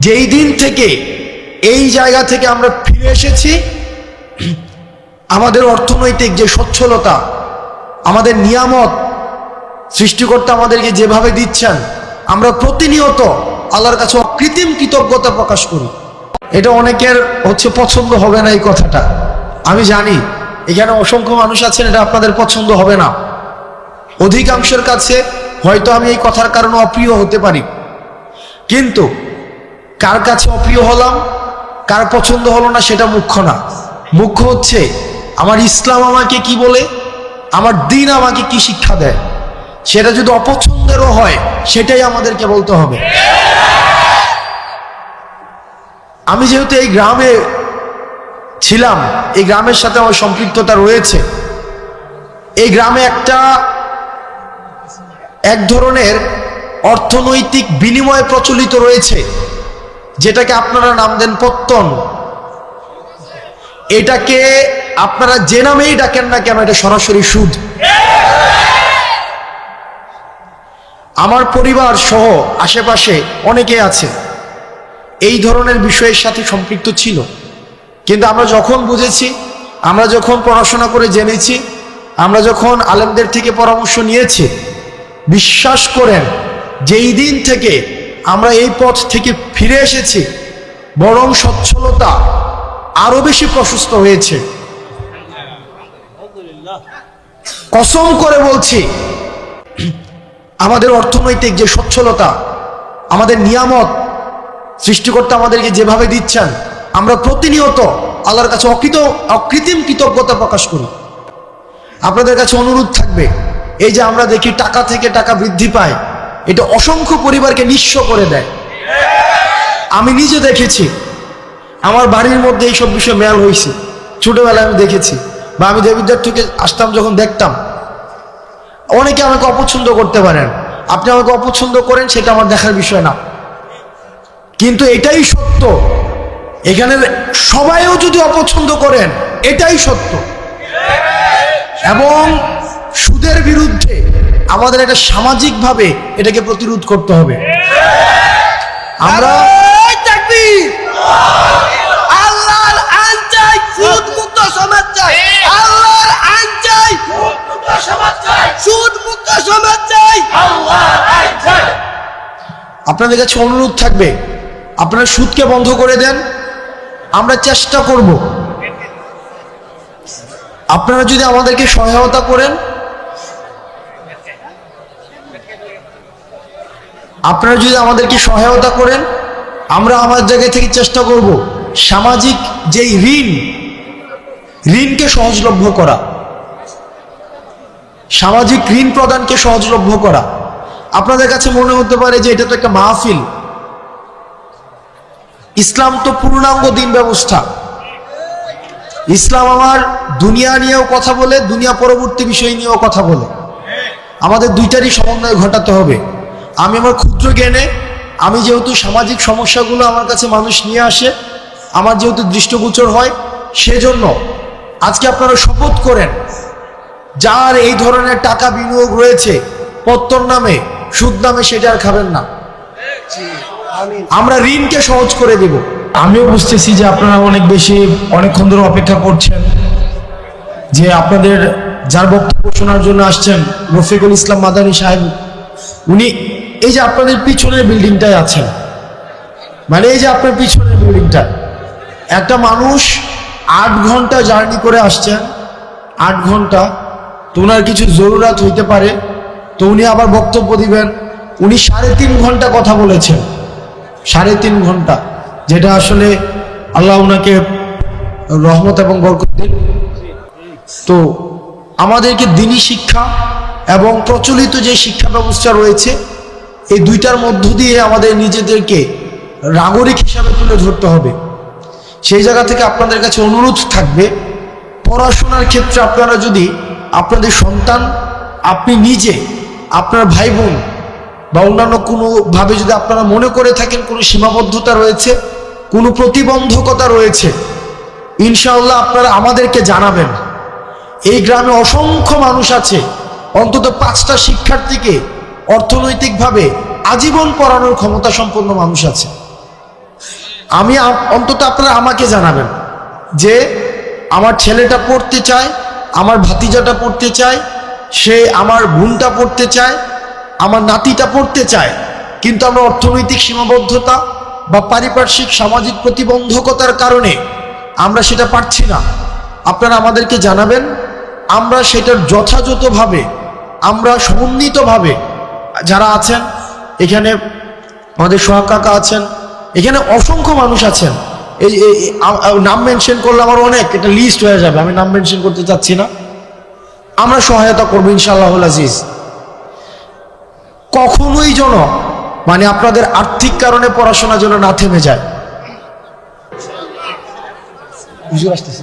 যেই দিন থেকে, এই জায়গা থেকে আমরা ফিরে এসেছি, আমাদের অর্থনৈতিক যে সচ্ছলতা, আমাদের নিয়ামত সৃষ্টিকর্তা আমাদেরকে যেভাবে দিচ্ছেন, আমরা প্রতিনিয়ত আল্লাহর কাছে অকৃত্রিম কৃতজ্ঞতা প্রকাশ করি। এটা অনেকের হচ্ছে পছন্দ হবে না এই কথাটা। আমি জানি, এখানে অসংখ্য মানুষ আছেন, এটা আপনাদের পছন্দ হবে না। অধিকাংশের কাছে হয়তো আমি এই কথার কারণে অপ্রিয় হতে পারি। কিন্তু কার কাছে অপ্রিয় হলাম, কার পছন্দ হলো না সেটা মুখ্য না। মুখ্য হচ্ছে, আমার ইসলাম আমাকে কি বলে, আমার দিন আমাকে কি শিক্ষা দেয়? সেটা যদি অপছন্দেরও হয়, সেটাই আমাদেরকে বলতে হবে। আমি যেহেতু এই গ্রামে ছিলাম, এই গ্রামের সাথে আমার সম্পৃক্ততা রয়েছে, এই গ্রামে একটা এক ধরনের অর্থনৈতিক বিনিময় প্রচলিত রয়েছে। যেটাকে আপনারা নাম দেন পত্তন। এটাকে আপনারা যে নামেই ডাকেন না কেন, এটা সরাসরি সুদ। আমার পরিবার সহ আশেপাশে অনেকে আছে, এই ধরনের বিষয়ের সাথে সম্পৃক্ত ছিল। কিন্তু আমরা যখন বুঝেছি, আমরা যখন পড়াশোনা করে জেনেছি, আমরা যখন আলেমদের থেকে পরামর্শ নিয়েছি, বিশ্বাস করেন, যেই দিন থেকে আমরা এই পথ থেকে ফিরে এসেছি। বরং সচ্ছলতা আরও বেশি প্রশস্ত হয়েছে। কসম করে বলছি, আমাদের অর্থনৈতিক যে সচ্ছলতা, আমাদের নিয়ামত সৃষ্টিকর্তা আমাদেরকে যেভাবে দিচ্ছেন, আমরা প্রতিনিয়ত আল্লাহর কাছে অকৃত, অকৃত্রিম কৃতজ্ঞতা প্রকাশ করি। আপনাদের কাছে অনুরোধ থাকবে, এই যে আমরা দেখি টাকা থেকে টাকা বৃদ্ধি পায় এটা অসংখ্য পরিবারকে নিঃস্ব করে দেয়। আমি নিজে দেখেছি। আমার বাড়ির মধ্যে এইসব বিষয় মেয়াল হয়েছে ছোটবেলায় আমি দেখেছি। বা আমি দেবিদ্যার থেকে আসতাম যখন দেখতাম। অনেকে আমাকে অপছন্দ করতে পারেন। আপনি আমাকে অপছন্দ করেন, সেটা আমার দেখার বিষয় না। কিন্তু এটাই সত্য। এখানে সবাইও যদি অপছন্দ করেন, এটাই সত্য। এবং সুদের বিরুদ্ধে আমাদের একটা সামাজিকভাবে এটাকে প্রতিরোধ করতে হবে আমরা! আল্লাহর আইন চাই, সুদ মুক্ত সমাজ চাই। আল্লাহর আইন চাই, সুদ মুক্ত সমাজ চাই। আপনাদের কাছে অনুরোধ থাকবে আপনারা সুদকে বন্ধ করে দেন আমরা চেষ্টা করব আপনারা যদি আমাদেরকে সহায়তা করেন আপনারা যদি আমাদেরকে সহায়তা করেন, আমরা আমার জায়গা থেকে চেষ্টা করব সামাজিক যেই ঋণ, ঋণকে সহজলভ্য করা, সামাজিক ঋণ প্রদানকে সহজলভ্য করা। আপনাদের কাছে মনে হতে পারে যে এটা তো একটা মাহফিল। ইসলাম তো পূর্ণাঙ্গ দিন ব্যবস্থা। ইসলাম আমার দুনিয়া নিয়েও কথা বলে, দুনিয়া পরবর্তী বিষয় নিয়েও কথা বলে। আমাদের দুইটারই সমন্বয় ঘটাতে হবে। আমি আমার ক্ষুদ্র জ্ঞানে, আমি যেহেতু সামাজিক সমস্যাগুলো আমার কাছে মানুষ নিয়ে আসে, আমার যেহেতু দৃষ্টগোচর হয়, সেজন্য আজকে আপনারা শপথ করেন, যার এই ধরনের টাকা বিনিয়োগ রয়েছে পত্তর নামে, সুদ নামে সেটা আর খাবেন না। আমরা ঋণকে সহজ করে দেব। আমিও বুঝতেছি যে আপনারা অনেক বেশি, অনেকক্ষণ ধরে অপেক্ষা করছেন, যে আপনাদের যার বক্তব্য শোনার জন্য আসছেন রফিকুল ইসলাম মাদানী সাহেব, উনি এই যে আপনাদের পিছনের বিল্ডিংটায় আছেন মানে এই যে আপনার পিছনের বিল্ডিংটা। একটা মানুষ আট ঘণ্টা জার্নি করে আসছেন, আট ঘণ্টা। তো ওনার কিছু জরুরাত হইতে পারে। তো উনি আবার বক্তব্য দিবেন। উনি সাড়ে তিন ঘণ্টা কথা বলেছেন। সাড়ে তিন ঘণ্টা। যেটা আসলে আল্লাহ ওনাকে রহমত এবং বরকত দিন তো আমাদেরকে দিনী শিক্ষা এবং প্রচলিত যে শিক্ষা ব্যবস্থা রয়েছে এই দুইটার মধ্য দিয়ে আমাদের নিজেদেরকে নাগরিক হিসাবে তুলে ধরতে হবে। সেই জায়গা থেকে আপনাদের কাছে অনুরোধ থাকবে, পড়াশোনার ক্ষেত্রে আপনারা যদি আপনাদের সন্তান, আপনি নিজে, আপনার ভাই বোন বা অন্যান্য কোনোভাবে যদি আপনারা মনে করে থাকেন কোনো সীমাবদ্ধতা রয়েছে, কোনো প্রতিবন্ধকতা রয়েছে, ইনশাআল্লাহ আপনারা আমাদেরকে জানাবেন। এই গ্রামে অসংখ্য মানুষ আছে, অন্তত পাঁচটা শিক্ষার্থীকে অর্থনৈতিকভাবে আজীবন পড়ানোর ক্ষমতা সম্পন্ন মানুষ আছে। আমি অন্তত আপনারা আমাকে জানাবেন যে আমার ছেলেটা পড়তে চায়, আমার ভাতিজাটা পড়তে চায়, সে আমার বোনটা পড়তে চায়, আমার নাতিটা পড়তে চায়। কিন্তু আমরা অর্থনৈতিক সীমাবদ্ধতা বা পারিপার্শ্বিক সামাজিক প্রতিবন্ধকতার কারণে আমরা সেটা পারছি না। আপনারা আমাদেরকে জানাবেন, আমরা সেটার যথাযথভাবে, আমরা সমন্বিতভাবে যারা আছেন, এখানে আমাদের সোহাগ কাকা আছেন, এখানে অসংখ্য মানুষ আছেন। এই নাম মেনশন করলে আমার অনেক, এটা লিস্ট হয়ে যাবে, আমি নাম মেনশন করতে চাচ্ছি না। আমরা সহায়তা করব ইনশাআল্লাহ আজিজ। কখনোই যেন মানে আপনাদের আর্থিক কারণে পড়াশোনা যেন না থেমে যায়। আসতেছে।